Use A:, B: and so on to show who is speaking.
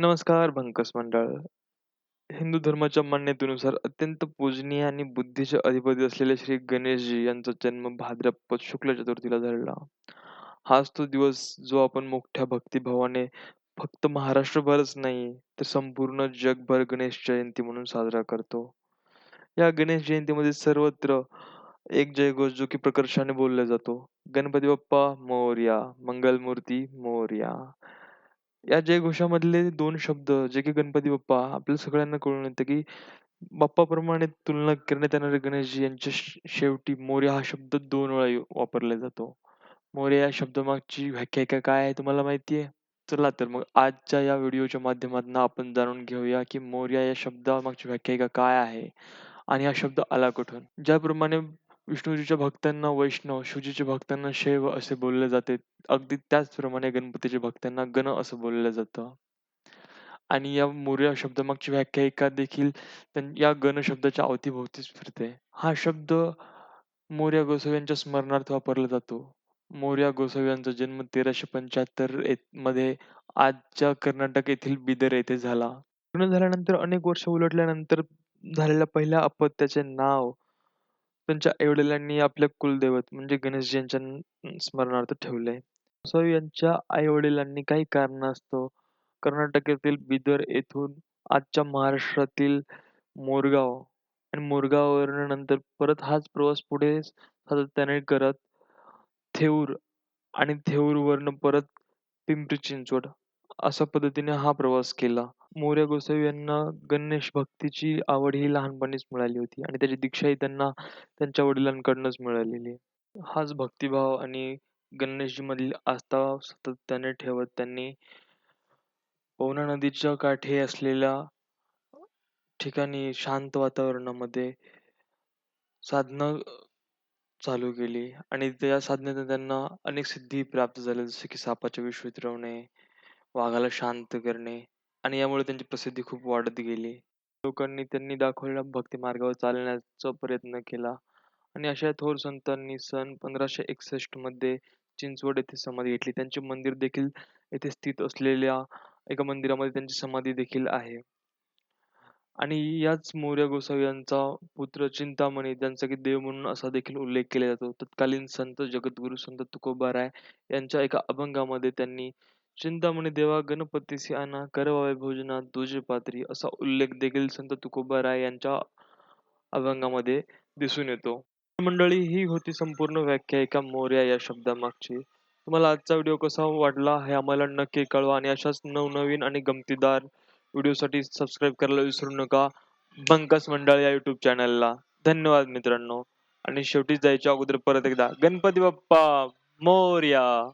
A: नमस्कार भंकस मंडळ. हिंदू धर्माच्या मान्यतेनुसार अत्यंत पूजनीय आणि बुद्धीचे अधिपती असलेले श्री गणेशजी यांचा जन्म भाद्रपद शुक्ल चतुर्थीला झालेला. हाच तो दिवस जो आपण मोठ्या भक्तिभावाने फक्त महाराष्ट्रभरच नाही तर संपूर्ण जगभर गणेश जयंती म्हणून साजरा करतो. या गणेश जयंतीमध्ये सर्वत्र एक जयघोष जो की प्रकर्षाने बोलला जातो. गणपती बाप्पा मोरया, मंगलमूर्ती मोरया. या जयघोषामधले दोन शब्द जे की गणपती बाप्पा आपल्या सगळ्यांना कळून येतं की बाप्पाप्रमाणे तुलना करण्यात येणारे गणेशजी यांच्या शेवटी मोरया हा शब्द दोन वेळा वापरला जातो. मोरया या शब्दामागची व्याख्यायिका काय आहे तुम्हाला माहिती आहे? चला तर मग आजच्या या व्हिडिओच्या माध्यमातून आपण जाणून घेऊया की मोरया या शब्दामागची व्याख्यायिका काय आहे आणि हा शब्द आला कुठून? ज्याप्रमाणे विष्णूजीच्या भक्तांना वैष्णव, शिवजीच्या भक्तांना शैव असे बोलले जाते. अगदी त्याचप्रमाणे गणपतीच्या भक्तांना गण असं बोललं जातं. आणि या मोरया शब्दामागची व्याख्यायिका देखील या गण शब्दाच्या अवतीभोवतीच फिरते. हा शब्द मोरया गोसावी यांच्या स्मरणार्थ वापरला जातो. मोरया गोसावी यांचा जन्म तेराशे पंच्याहत्तरमध्ये आजच्या कर्नाटक येथील बिदर येथे झाला. लग्न झाल्यानंतर अनेक वर्ष उलटल्यानंतर झालेल्या पहिल्या अपत्याचे नाव त्यांच्या आईवडिलांनी आपल्या कुलदैवत म्हणजे गणेशजी यांच्या स्मरणार्थ ठेवले. सो यांच्या आई-वडिलांनी काही कारणास्तव कर्नाटकातील बिदर येथून आजच्या महाराष्ट्रातील मोरगाव आणि मोरगाववरून नंतर परत हाच प्रवास पुढे सातत्याने करत थेऊर आणि थेऊरवरनं परत पिंपरी-चिंचवड अशा पद्धतीने हा प्रवास केला. मोरे गोसावी यांना गणेश भक्तीची आवड ही लहानपणीच मिळाली होती आणि त्याची दीक्षाही त्यांना त्यांच्या वडिलांकडूनच मिळालेली. हाच भक्तिभाव आणि गणेशजीमधील आस्था सातत्याने ठेवत त्यांनी पवना नदीच्या काठी असलेल्या ठिकाणी शांत वातावरणामध्ये साधना चालू केली आणि त्या साधनेतून त्यांना अनेक सिद्धी प्राप्त झाल्या. जसे की सापाचे विष उतरवणे, वाघाला शांत करणे आणि यामुळे त्यांची प्रसिद्धी खूप वाढत गेली. लोकांनी त्यांनी दाखवलेल्या भक्ती मार्गावर चालण्याचा प्रयत्न केला आणि अशा थोर संतांनी सन 1561 मध्ये चिंचवड येथे समाधी घेतली. त्यांचे मंदिर देखील येथे स्थित असलेल्या एका मंदिरामध्ये त्यांची समाधी देखील आहे. आणि याच मोरया गोसावी यांचा पुत्र चिंतामणी ज्यांचा की देव म्हणून असा देखील उल्लेख केला जातो. तत्कालीन संत जगद्गुरू संत तुकोबाराय यांच्या एका अभंगामध्ये त्यांनी चिंतामणी देवा गणपतीसी आणा करवावे भोजना तुझे पात्री असा उल्लेख देखील संत तुकोबाराय यांच्या अभंगामध्ये दिसून येतो. मंडळी ही होती संपूर्ण व्याख्यायिका मोर्या या शब्दामागची. तुम्हाला आजचा व्हिडिओ कसा वाटला हे आम्हाला नक्की कळवा आणि अशाच नवनवीन आणि गमतीदार व्हिडिओसाठी सबस्क्राईब करायला विसरू नका. बंकस मंडळ या YouTube चॅनलला. धन्यवाद मित्रांनो. आणि शेवटी जायच्या अगोदर परत एकदा गणपती बाप्पा मोर्या